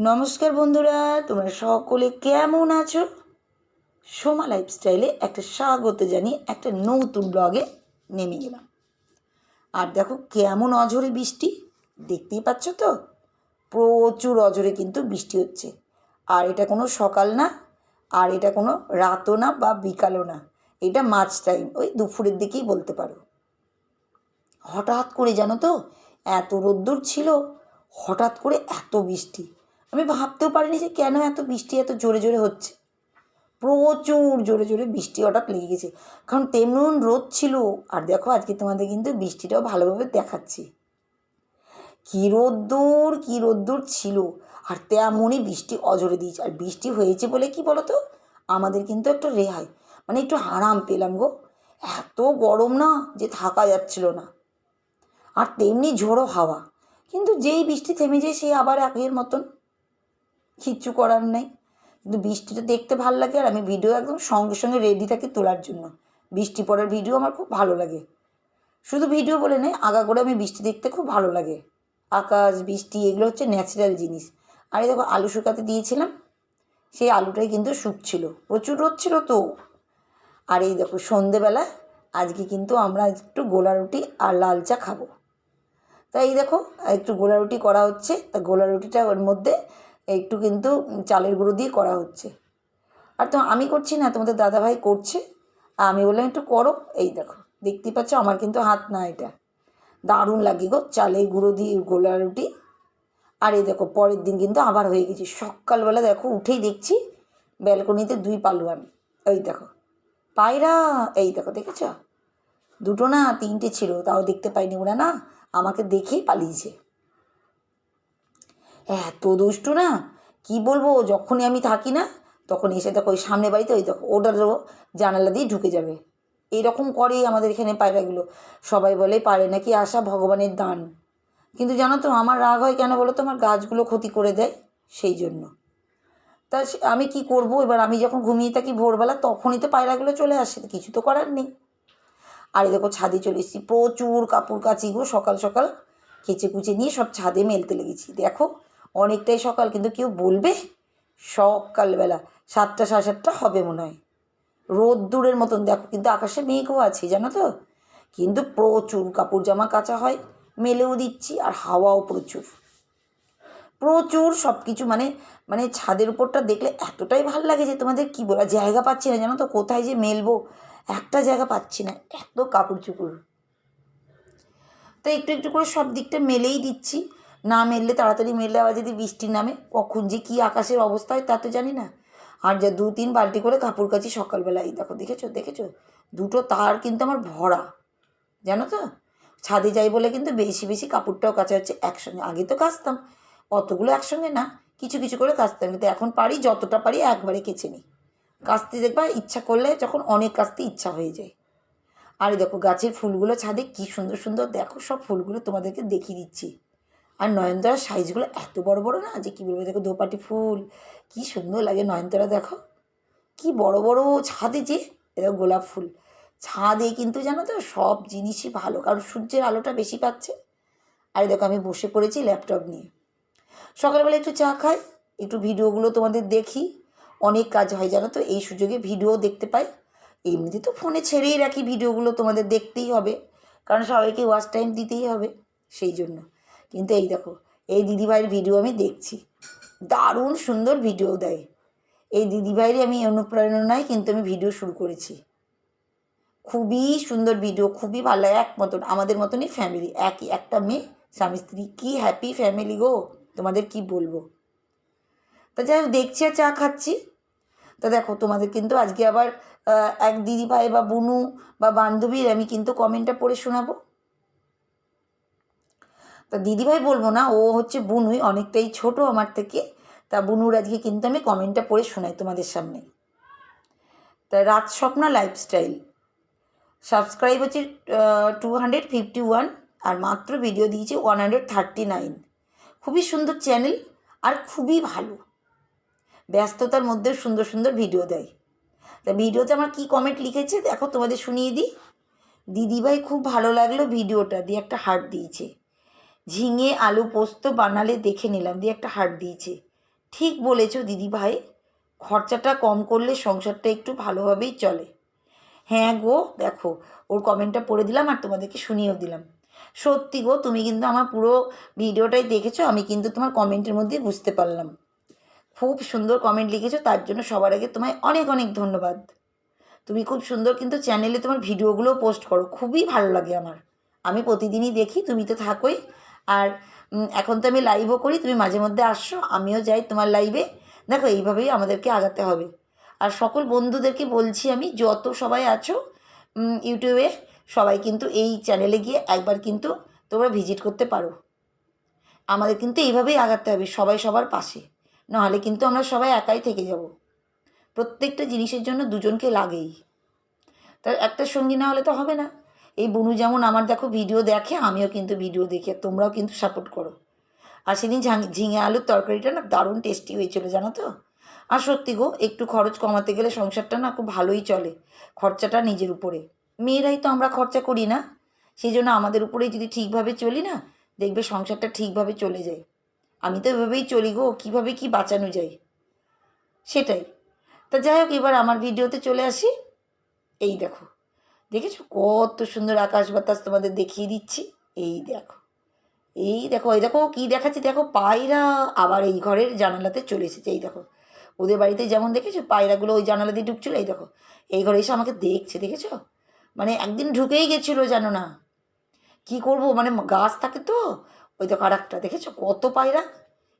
নমস্কার বন্ধুরা, তোমরা সকলে কেমন আছো? সোমা লাইফস্টাইলে একটা স্বাগত জানিয়ে একটা নতুন ব্লগে নেমে গেলাম। আর দেখো কেমন অঝরে বৃষ্টি, দেখতেই পাচ্ছ তো? প্রচুর অঝরে কিন্তু বৃষ্টি হচ্ছে। আর এটা কোনো সকাল না, আর এটা কোনো রাতও না বা বিকালও না। এটা মাঝ টাইম ওই দুপুরের দিকেই বলতে পারো। হঠাৎ করে জানো তো, এত রোদ্দুর ছিল, হঠাৎ করে এত বৃষ্টি। আমি ভাবতেও পারিনি যে কেন এত বৃষ্টি এত জোরে জোরে হচ্ছে। প্রচুর জোরে জোরে বৃষ্টি হঠাৎ লেগে গেছে। কারণ তেমন রোদ ছিল। আর দেখো, আজকে তোমাদের কিন্তু বৃষ্টিটাও ভালোভাবে দেখাচ্ছি। কী রোদ্দুর কী রোদ্দুর ছিল। আর তেমনই বৃষ্টি অজরে দিয়েছে। আর বৃষ্টি হয়েছে বলে কি বলো তো আমাদের কিন্তু একটা রেহাই। মানে একটু আরাম পেলাম গো। এত গরম না যে থাকা যাচ্ছিল না। আর তেমনি ঝোড়ো হাওয়া। কিন্তু যেই বৃষ্টি থেমে যায় সেই আবার আগের মতন কিচ্ছু করার নেই। কিন্তু বৃষ্টিটা দেখতে ভালো লাগে আর আমি ভিডিও একদম সঙ্গে সঙ্গে রেডি থাকি তোলার জন্য। বৃষ্টি পড়ার ভিডিও আমার খুব ভালো লাগে। শুধু ভিডিও বলে নেই আগা করে আমি বৃষ্টি দেখতে খুব ভালো লাগে। আকাশ, বৃষ্টি, এগুলো হচ্ছে ন্যাচারাল জিনিস। আর এই দেখো, আলু শুকাতে দিয়েছিলাম। সেই আলুটাই কিন্তু শুকছিল। প্রচুর রোদ ছিল তো। আর এই দেখো, সন্ধেবেলা আজকে কিন্তু আমরা একটু গোলা রুটি আর লাল চা খাব। তাই দেখো, একটু গোলা রুটি করা হচ্ছে। তা গোলা রুটিটা ওর মধ্যে একটু কিন্তু চালের গুঁড়ো দিয়ে করা হচ্ছে। আর তো আমি করছি না, তোমাদের দাদাভাই করছে। আমি বললাম, একটু করো। এই দেখো দেখতেই পাচ্ছ আমার কিন্তু হাত না এটা। দারুণ লাগে গো চালের গুঁড়ো দিয়ে গোলা রুটি। আর এই দেখো, পরের দিন কিন্তু আবার হয়ে গেছি। সকালবেলা দেখো, উঠেই দেখছি ব্যালকনিতে দুই পালোয়ান এই দেখো, পায়রা, এই দেখো, দেখেছ? দুটো না তিনটে ছিল, তাও দেখতে পাইনি ওরা না, আমাকে দেখেই পালিয়েছে। এত দুষ্টু না? কি বলব? যখনই আমি থাকি না, তখন এসে দেখো ওই সামনে বাড়িতে ওই দেখো ওটারও জানালা দিয়ে ঢুকে যাবে। এইরকম করেই আমাদের এখানে পায়রাগুলো। সবাই বলে, পারে নাকি আসা ভগবানের দান? কিন্তু জানো তো, আমার রাগ হয় কেন বলো তো? আমার গাছগুলো ক্ষতি করে দেয় সেই জন্য। তা আমি কি করব? এবার আমি যখন ঘুমিয়ে থাকি ভোরবেলা, তখনই তো পায়রাগুলো চলে আসে। কিছু তো করার নেই। আর এই দেখো ছাদে চলে এসেছি। প্রচুর কাপড় কাচি গো সকাল সকাল। কেচে কুচে নিয়ে সব ছাদে মেলতে লেগেছি। দেখো অনেকটাই সকাল, কিন্তু কেউ বলবে সকালবেলা সাতটা সাড়ে সাতটা হবে মনে হয়। রোদ দূরের মতন, দেখো কিন্তু আকাশে মেঘও আছে, জানো তো? কিন্তু প্রচুর কাপড় জামা কাচা হয়, মেলেও দিচ্ছি আর হাওয়াও প্রচুর। প্রচুর সব কিছু মানে মানে ছাদের উপরটা দেখলে এতটাই ভালো লাগে যে তোমাদের কী বলা, জায়গা পাচ্ছি না, জানো তো? কোথায় যে মেলবো, একটা জায়গা পাচ্ছি না, এত কাপড় চুপড় তো একটু একটু করে সব দিকটা মেলেই দিচ্ছি। না মেললে তাড়াতাড়ি মেললে আবার যদি বৃষ্টি নামে, কখন যে কী আকাশের অবস্থা হয় তা তো জানি না। আর যা দু তিন বালতি করে কাপড় কাচি সকালবেলা, এই দেখো, দেখেছ দেখেছ? দুটো তার কিন্তু আমার ভরা, জানো তো? ছাদে যাই বলে কিন্তু বেশি বেশি কাপড়টাও কাচা হচ্ছে একসঙ্গে। আগে তো কাচতাম, অতগুলো একসঙ্গে না, কিছু কিছু করে কাচতাম, কিন্তু এখন পারি যতটা পারি একবারে কেচে নিই। কাচতে দেখবা ইচ্ছা করলে যখন অনেক কাচতে ইচ্ছা হয়ে যায়। আর দেখো, গাছের ফুলগুলো ছাদে কি সুন্দর সুন্দর, দেখো সব ফুলগুলো তোমাদেরকে দেখিয়ে দিচ্ছি। আর নয়নতারার সাইজগুলো এত বড় বড় না যে কী বলব, দেখো দোপাটি ফুল, কি সুন্দর লাগে নয়নতারা, দেখো। কি বড় বড় ছাদে যে এরকম গোলাপ ফুল। ছাদে কিন্তু জানো তো সব জিনিসই ভালো, কারণ সূর্যের আলোটা বেশি পাচ্ছে। আর দেখো আমি বসে পড়েছি ল্যাপটপ নিয়ে। সকালবেলা একটু চা খাই, একটু ভিডিওগুলো তোমাদের দেখি। অনেক কাজ হয় জানো তো, এই সুযোগে ভিডিও দেখতে পাই। এমনিতে তো ফোনে ছেড়েই রাখি ভিডিওগুলো তোমাদের দেখতেই হবে, কারণ সবাইকে ওয়াচ টাইম দিতেই হবে, সেই জন্য। কিন্তু এই দেখো, এই দিদিভাইয়ের ভিডিও আমি দেখছি। দারুণ সুন্দর ভিডিও দেয়। এই দিদিভাইয়েরই আমি অনুপ্রেরণায় কিন্তু আমি ভিডিও শুরু করেছি। খুবই সুন্দর ভিডিও খুবই ভালো এক মতন, আমাদের মতনই ফ্যামিলি একই একটা মেয়ে, স্বামী স্ত্রী। কী হ্যাপি ফ্যামিলি গো, তোমাদের কি বলব? তা যাই দেখছি আর চা খাচ্ছি। তা দেখো, তোমাদের কিন্তু আজকে আবার এক দিদিভাই বা বুনু বা বান্ধবীর আমি কিন্তু কমেন্টটা পড়ে শোনাবো। তা দিদিভাই বলব না, ও হচ্ছে বুনুই, অনেকটাই ছোট আমার থেকে। তা বুনুর আজকে কিন্তু আমি কমেন্টটা পড়ে শোনাই তোমাদের সামনে। তা রাত স্বপ্না লাইফস্টাইল সাবস্ক্রাইব হচ্ছে টু হান্ড্রেড ফিফটি ওয়ান আর মাত্র ভিডিও দিয়েছে ওয়ান হান্ড্রেড থার্টি নাইন খুবই সুন্দর চ্যানেল আর খুবই ভালো। ব্যস্ততার মধ্যেও সুন্দর সুন্দর ভিডিও দেয়। তা ভিডিওতে আমার কি কমেন্ট লিখেছে, দেখো তোমাদের শুনিয়ে দিই। দিদিভাই খুব ভালো লাগল ভিডিওটা দিয়ে একটা হার্ট দিয়েছে। ঝিঙে, আলু পোস্ত বানালে দেখে নিলাম, দিয়ে একটা হার্ট দিয়েছে। ঠিক বলেছ দিদি ভাই খরচাটা কম করলে সংসারটা একটু ভালোভাবেই চলে। হ্যাঁ গো, দেখো, ওর কমেন্টটা পড়ে দিলাম আর তোমাদেরকে শুনিয়েও দিলাম। সত্যি গো, তুমি কিন্তু আমার পুরো ভিডিওটাই দেখেছ, আমি কিন্তু তোমার কমেন্টের মধ্যে বুঝতে পারলাম। খুব সুন্দর কমেন্ট লিখেছো, তার জন্য সবার আগে তোমায় অনেক অনেক ধন্যবাদ। তুমি খুব সুন্দর কিন্তু চ্যানেলে তোমার ভিডিওগুলোও পোস্ট করো, খুবই ভালো লাগে আমার। আমি প্রতিদিনই দেখি, তুমি তো থাকোই আর এখন তো আমি লাইভও করি, তুমি মাঝে মধ্যে আসছো, আমিও যাই তোমার লাইভে দেখো, এইভাবেই আমাদেরকে আগাতে হবে। আর সকল বন্ধুদেরকে বলছি আমি, যত সবাই আছো ইউটিউবে সবাই কিন্তু এই চ্যানেলে গিয়ে একবার কিন্তু তোমরা ভিজিট করতে পারো। আমাদের কিন্তু এইভাবেই আগাতে হবে, সবাই সবার পাশে। নাহলে কিন্তু আমরা সবাই একাই থেকে যাব। প্রত্যেকটা জিনিসের জন্য দুজনকে লাগেই। তার একটা সঙ্গী না হলে তো হবে না। এই বনু যেমন আমার দেখো ভিডিও দেখে, আমিও কিন্তু ভিডিও দেখি তোমরাও কিন্তু সাপোর্ট করো। আর সেদিন ঝিঙে আলুর তরকারিটা না দারুণ টেস্টি হয়েছিল, জানো তো? আর সত্যি গো, একটু খরচ কমাতে গেলে সংসারটা না খুব ভালোই চলে, খরচাটা নিজের উপরে। মেয়েরাই তো আমরা খরচা করি না সেই জন্য আমাদের উপরেই যদি ঠিকভাবে চলি না, দেখবে সংসারটা ঠিকভাবে চলে যায়। আমি তো এভাবেই চলি গো, কীভাবে কি বাঁচানো যায়? সেটাই। তা যাই হোক, এবার আমার ভিডিওতে চলে আসি। এই দেখো। দেখেছ? কত সুন্দর আকাশ বাতাস তোমাদের দেখিয়ে দিচ্ছি। এই দেখো এই দেখো এই দেখো কী দেখাচ্ছি? দেখো পায়রা আবার এই ঘরের জানালাতে চলে এসেছে। এই দেখো, ওদের বাড়িতে যেমন দেখেছ, পায়রাগুলো ওই জানালা দিয়ে ঢুকছিল এই দেখো, এই ঘরে এসে আমাকে দেখছে, দেখেছ? মানে একদিন ঢুকেই গেছিল জানো না। কি করব? মানে গাছ থাকে তো, ওই দেখো আর একটা দেখেছ? কত পায়রা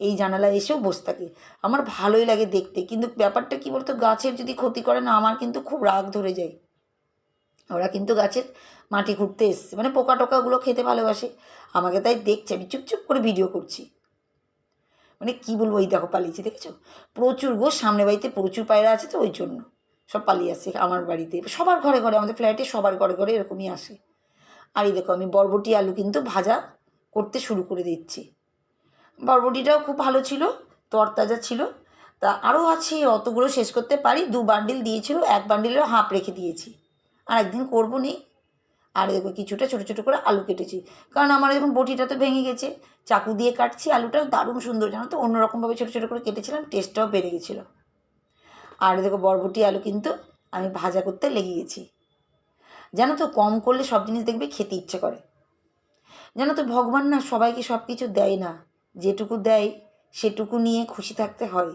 এই জানালায় এসেও বসে থাকে। আমার ভালোই লাগে দেখতে, কিন্তু ব্যাপারটা কি বলতো, গাছের যদি ক্ষতি করে না, আমার কিন্তু খুব রাগ ধরে যায়। ওরা কিন্তু গাছের মাটি খুঁড়তে এসছে। মানে পোকা টোকাগুলো খেতে ভালোবাসে। আমাকে তাই দেখছে। আমি চুপচুপ করে ভিডিও করছি। মানে কি বলব ওই দেখো পালিয়েছে, দেখেছ? প্রচুর গো, সামনে বাড়িতে প্রচুর পায়রা আছে তো, ওই জন্য। সব পালিয়ে আসে আমার বাড়িতে। সবার ঘরে ঘরে, আমাদের ফ্ল্যাটে সবার ঘরে ঘরে এরকমই আসে। আর এই দেখো, আমি বরবটি আলু কিন্তু ভাজা করতে শুরু করে দিচ্ছি। বরবটিটাও খুব ভালো ছিল, তরতাজা ছিল। তা আরও আছে, অতগুলো শেষ করতে পারি। দু বান্ডিল দিয়েছিল, এক বান্ডিলেরও হাফ রেখে দিয়েছি। আর একদিন করব নি। আর দেখো কিছুটা ছোটো ছোটো করে আলু কেটেছি। কারণ আমার এখন বটিটা তো ভেঙে গেছে, চাকু দিয়ে কাটছি আলুটাও দারুণ সুন্দর, জানো তো? অন্যরকমভাবে ছোটো ছোটো করে কেটেছিলাম টেস্টটাও বেড়ে গেছিল। আর দেখো বরবটি আলু কিন্তু আমি ভাজা করতে লেগে গেছি জানো তো, কম করলে সব জিনিস দেখবে খেতে ইচ্ছে করে। জানো তো, ভগবান না সবাইকে সব কিছু দেয় না। যেটুকু দেয়, সেটুকু নিয়ে খুশি থাকতে হয়।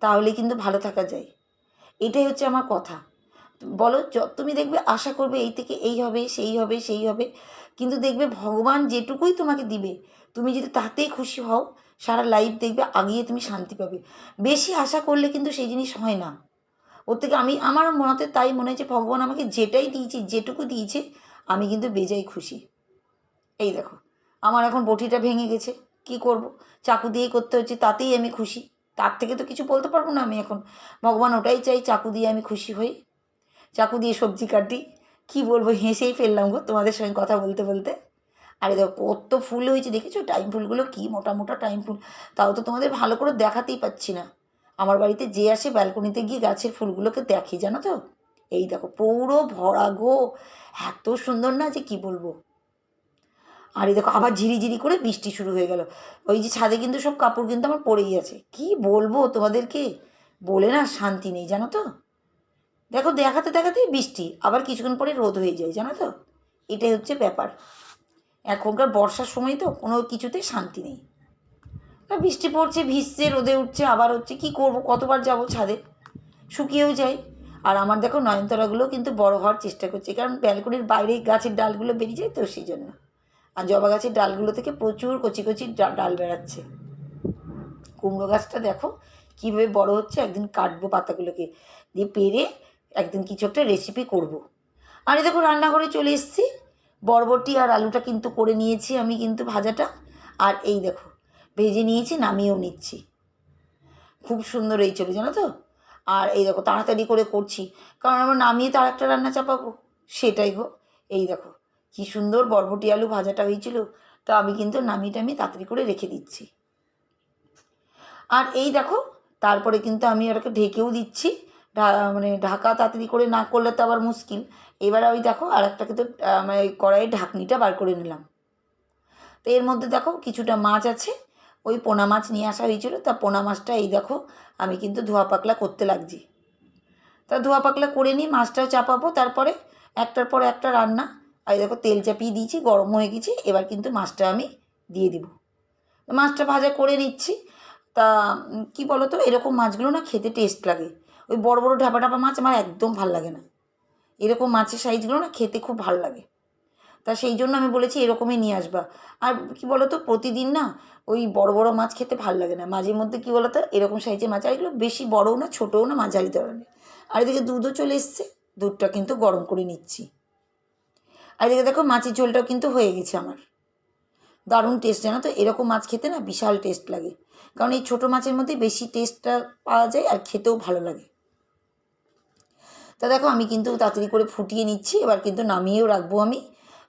তাহলে কিন্তু ভালো থাকা যায়। এটাই হচ্ছে আমার কথা। বলো তুমি দেখবে আশা করবে এই থেকে এই হবে, সেই হবে সেই হবে। কিন্তু দেখবে ভগবান যেটুকুই তোমাকে দিবে, তুমি যদি তাতেই খুশি হও, সারা লাইফ দেখবে আগিয়ে তুমি শান্তি পাবে। বেশি আশা করলে কিন্তু সেই জিনিস হয় না। ওর থেকে আমি, আমার মনে তাই মনে হচ্ছে ভগবান আমাকে যেটাই দিয়েছে, যেটুকু দিয়েছে, আমি কিন্তু বেজাই খুশি। এই দেখো, আমার এখন বটিটা ভেঙে গেছে, কি করব? চাকু দিয়েই করতে হচ্ছে, তাতেই আমি খুশি। তার থেকে তো কিছু বলতে পারব না আমি এখন। ভগবান ওটাই চাই চাকু দিয়ে আমি খুশি হই চাকু দিয়ে সবজি কাটি। কি বলব, হেসেই ফেললাম গো তোমাদের সঙ্গে কথা বলতে বলতে। আরে দেখো, কত ফুল হয়েছে, দেখেছ? টাইম ফুলগুলো কি মোটা মোটা টাইম ফুল। তাও তো তোমাদের ভালো করে দেখাতেই পাচ্ছি না। আমার বাড়িতে যে আসে ব্যালকনিতে গিয়ে গাছের ফুলগুলোকে দেখি, জানো তো? এই দেখো, পুরো ভরা গো। এত সুন্দর না যে কি বলব? আর এই দেখো, আবার ঝিরিঝিরি করে বৃষ্টি শুরু হয়ে গেল। ওই যে ছাদে কিন্তু সব কাপড় কিন্তু আমার পড়েই আছে। কি বলব তোমাদেরকে? বলে না শান্তি নেই, জানো তো? দেখো দেখাতে দেখাতেই বৃষ্টি, আবার কিছুক্ষণ পরে রোদ হয়ে যায়, জানো তো? এটাই হচ্ছে ব্যাপার। এখনকার বর্ষার সময় তো কোনো কিছুতে শান্তি নেই। বৃষ্টি পড়ছে, ভিজছে, রোদে উঠছে, আবার হচ্ছে কি করব, কতবার যাব ছাদে? শুকিয়েও যায়। আর আমার দেখো নয়নতারাগুলো কিন্তু বড় হওয়ার চেষ্টা করছে, কারণ ব্যালকনির বাইরে গাছের ডালগুলো বেরিয়ে যায় তো সেই জন্য। আর জবা গাছের ডালগুলো থেকে প্রচুর কচি কচি ডাল বেরাচ্ছে। কুমড়ো গাছটা দেখো, কীভাবে বড় হচ্ছে, একদিন কাটবো পাতাগুলোকে। দিয়ে পেরে একদিন কিছু একটা রেসিপি করব। আর দেখো রান্নাঘরে চলে এসেছি। বরবটি আর আলুটা কিন্তু করে নিয়েছি আমি কিন্তু ভাজাটা। আর এই দেখো, ভেজে নিয়েছি, নামিয়েও নিচ্ছি। খুব সুন্দর এই চলে জানো তো? আর এই দেখো, তাড়াতাড়ি করে করছি। কারণ আমরা নামিয়ে তো আরেকটা রান্না চাপাবো। সেটাই গো। এই দেখো, কি সুন্দর বরবটি আলু ভাজাটা হয়েছিল। তো আমি কিন্তু নামিয়ে টামিয়ে তাড়াতাড়ি করে রেখে দিচ্ছি। আর এই দেখো, তারপরে কিন্তু আমি ওটাকে ঢেকেও দিচ্ছি। মানে ঢাকা তাড়াতাড়ি করে না করলে তো আবার মুশকিল। এবার ওই দেখো আর একটাকে তো মানে কড়াইয়ের ঢাকনিটা বার করে নিলাম। তো এর মধ্যে দেখো কিছুটা মাছ আছে, ওই পোনা মাছ নিয়ে আসা হয়েছিল। তা পোনা মাছটা এই দেখো আমি কিন্তু ধোয়া পাকলা করতে লাগছি। তা ধোয়া পাকলা করে নিই মাছটাও চাপাবো, তারপরে একটার পর একটা রান্না। আর দেখো তেল চাপিয়ে দিয়েছি, গরম হয়ে গেছে, এবার কিন্তু মাছটা আমি দিয়ে দিব। মাছটা ভাজা করে নিচ্ছি। তা কি বলো তো এরকম মাছগুলো না খেতে টেস্ট লাগে। ওই বড় বড় ঢাপা ঢাপা মাছ আমার একদম ভালো লাগে না। এরকম মাছের সাইজগুলো না খেতে খুব ভালো লাগে। তা সেই জন্য আমি বলেছি এরকমই নিয়ে আসবা। আর কি বলো তো প্রতিদিন না ওই বড় বড় মাছ খেতে ভালো লাগে না। মাঝে মধ্যে কি বলো তো এরকম সাইজের মাছ, আর এগুলো বেশি বড়ও না, ছোটও না, মাঝারি ধরনের। আর এদিকে দুধও চলে এসছে, দুধটা কিন্তু গরম করে নিচ্ছি। আর এদিকে দেখো মাছের ঝোলটাও কিন্তু হয়ে গেছে আমার। দারুণ টেস্ট জানো তো? এরকম মাছ খেতে না বিশাল টেস্ট লাগে। কারণ এই ছোটো মাছের মধ্যে বেশি টেস্টটা পাওয়া যায় আর খেতেও ভালো লাগে। তা দেখো, আমি কিন্তু তাড়াতাড়ি করে ফুটিয়ে নিচ্ছি, এবার কিন্তু নামিয়েও রাখব আমি।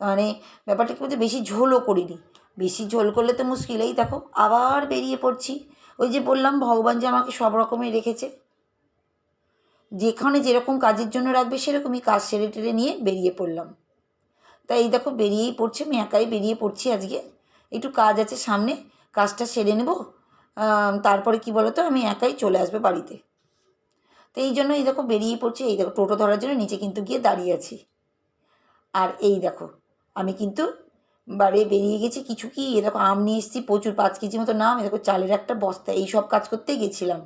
মানে ব্যাপারটা কি বলতে, বেশি ঝোলও করিনি। বেশি ঝোল করলে তো মুশকিল এই দেখো, আবার বেরিয়ে পড়ছি। ওই যে বললাম, ভগবান যে আমাকে সব রকমই রেখেছে। যেখানে যেরকম কাজের জন্য রাখবে, সেরকমই কাজ সেরে টেরে নিয়ে বেরিয়ে পড়লাম। তাই এই দেখো, বেরিয়েই পড়ছে, আমি একাই বেরিয়ে পড়ছি আজকে। একটু কাজ আছে সামনে, কাজটা সেরে নেব। তারপরে কি বলো তো আমি একাই চলে আসবে বাড়িতে। তো এই জন্য এই দেখো বেরিয়ে পড়ছে, এই দেখো টোটো ধরার জন্য নিচে কিন্তু গিয়ে দাঁড়িয়ে আছি। আর এই দেখো, আমি কিন্তু বাড়ি বেরিয়ে গেছি, কিছু কি, এ দেখো আম নিয়ে এসেছি, প্রচুর পাঁচ কেজি মতো নাম, এ দেখো চালের একটা বস্তা, এই সব কাজ করতেই গেছিলাম।